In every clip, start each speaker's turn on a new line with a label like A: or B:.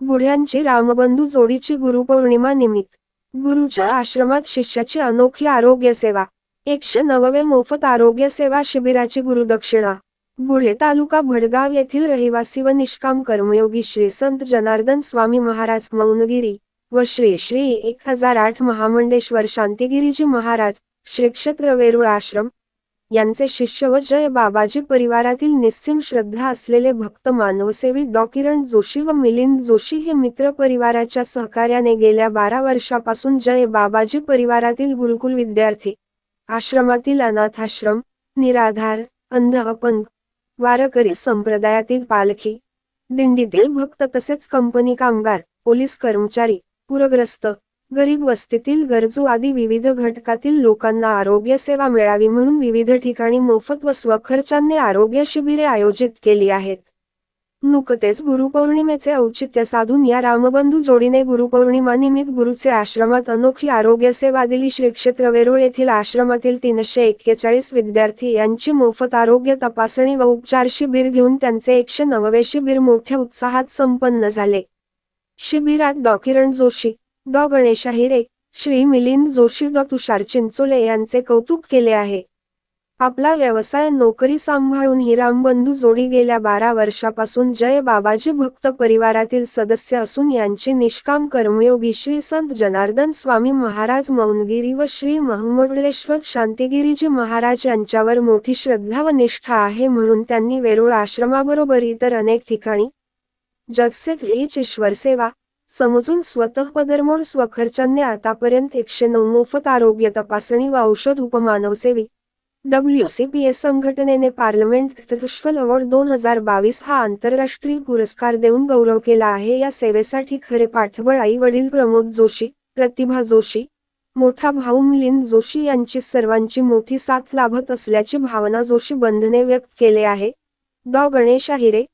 A: बुढ्यांची रामबंधू जोडीची गुरुपौर्णिमा निमित्त. गुरुच्या आश्रमात शिष्याची अनोखी आरोग्य सेवा. एकशे नववे मोफत आरोग्य सेवा शिबिराची गुरुदक्षिणा. बुढे तालुका भडगाव येथील रहिवासी व निष्काम कर्मयोगी श्री संत जनार्दन स्वामी महाराज मौनगिरी व श्री श्री एक हजार आठ महामंडेश्वर शांतिगिरीजी महाराज श्री क्षेत्र वेरूळ आश्रम यांचे शिष्य व जय बाबाजी परिवारातील निस्सिम श्रद्धा असलेले भक्त मानवसेवी डॉ. किरण जोशी व मिलिंद जोशी हे मित्र परिवाराच्या सहकार्याने गेल्या बारा वर्षापासून जय बाबाजी परिवारातील गुरुकुल विद्यार्थी. आश्रमातील अनाथाश्रम निराधार अंध अपंग वारकरी संप्रदायातील पालखी दिंडीतील भक्त तसेच कंपनी कामगार पोलीस कर्मचारी पूरग्रस्त गरीब वस्तीतील गरजू आदी विविध घटकातील लोकांना आरोग्य सेवा मिळावी म्हणून विविध ठिकाणी मोफत व स्वखर्चाने आरोग्य शिबिरे आयोजित केली आहेत. नुकतेच गुरुपौर्णिमेचे औचित्य साधून या रामबंधू जोडीने गुरुपौर्णिमा निमित्त गुरुचे आश्रमात अनोखी आरोग्य सेवा दिली. श्री क्षेत्र वेरूळ येथील आश्रमातील तीनशे एक्केचाळीस विद्यार्थी यांची मोफत आरोग्य तपासणी व उपचार शिबिर घेऊन त्यांचे एकशे नववे शिबिर मोठ्या उत्साहात संपन्न झाले. शिबिरात डॉकिरण जोशी डॉ. गणेश हिरे श्री मिलिंद जोशी डॉ. तुषार चिंचोले यांचे कौतुक केले आहे. आपला व्यवसाय नोकरी सांभाळून ही रामबंधू जोडी गेल्या बारा वर्षापासून जय बाबाजी भक्त परिवारातील सदस्य असून यांचे निष्काम कर्मयोगी श्री संत जनार्दन स्वामी महाराज मौनगिरी व श्री महमडलेश्वर शांतिगिरीजी महाराज यांच्यावर मोठी श्रद्धा व निष्ठा आहे म्हणून त्यांनी वेरूळ आश्रमाबरोबर इतर अनेक ठिकाणी जगसेक हीच ईश्वर सेवा समजून स्वतः पदरमोड स्वखर्चाने आतापर्यंत एकशे नऊ मोफत आरोग्य तपासणी व औषध उपमानवसेवी. डब्ल्यू सी पी एस संघटनेने पार्लमेंट ट्रस्टल अवॉर्ड दोन हजार बावीस हा आंतरराष्ट्रीय पुरस्कार देऊन गौरव केला आहे. या सेवेसाठी खरे पाठबळ आई वडील प्रमोद जोशी प्रतिभा जोशी मोठा भाऊ मिलिंद जोशी यांची सर्वांची मोठी साथ लाभत असल्याची भावना जोशी बंधने व्यक्त केले आहे. डॉ. गणेश अहिरे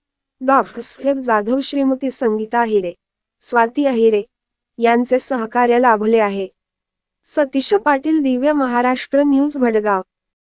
A: डॉ. साहेब जाधव श्रीमती संगीता अहिरे. स्वाती अहिरे यांचे सहकार्य लाभले आहे. सतीश पाटील दिव्य महाराष्ट्र न्यूज भडगाव.